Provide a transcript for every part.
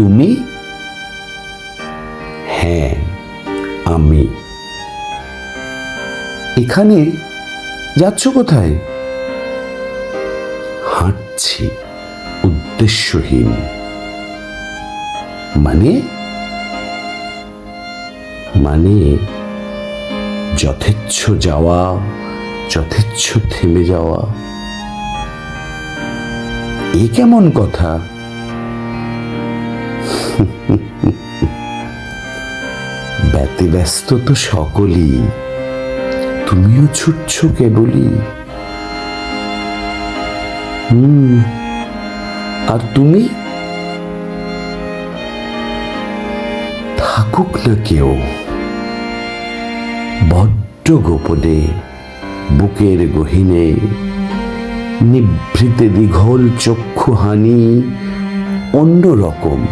তুমি? হ্যাঁ আমি। এখানে যাচ্ছ কোথায়? হাঁটছি, উদ্দেশ্যহীন। মানে? মানে যথেচ্ছ যাওয়া, যথেচ্ছ থেমে যাওয়া। এ কেমন কথা? ব্যতে ব্যস্ত তো সকলই। তুমিও ছুটছ কেবলই। হুম, আর তুমি? থাকুক না কেউ। বড্ড গোপনে, বুকের গহিনে, নিভৃতে দীঘল চক্ষু চক্ষুহানি, অন্যরকম।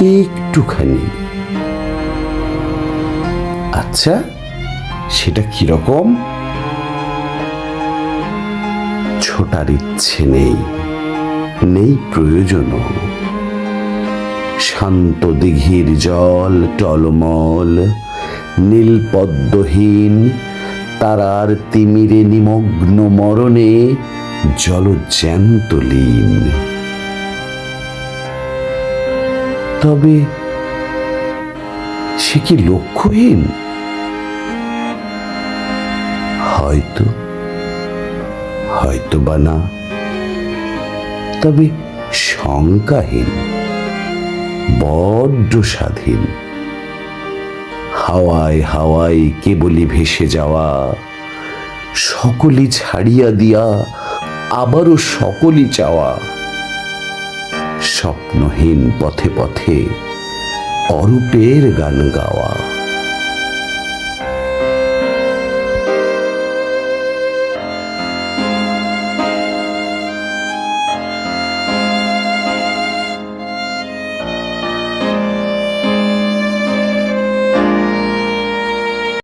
একটুখানি। আচ্ছা সেটা কীরকম? ছোটার ইচ্ছে নেই নেই প্রয়োজনও। শান্ত দিঘির জল টলমল নীল পদ্মহীন তারার তিমিরে নিমগ্ন মরণে জল জ্যান্ত লীন। তবে সে কি লক্ষ্যহীন? হয়তো হয়তো বা না। তবে শঙ্কাহীন, বড্ড স্বাধীন। হাওয়ায় হাওয়ায় কেবলই ভেসে যাওয়া সকলই ছাড়িয়া দিয়া, আবারও সকলই চাওয়া। স্বপ্নহীন পথে পথে অরূপের গান গাওয়া।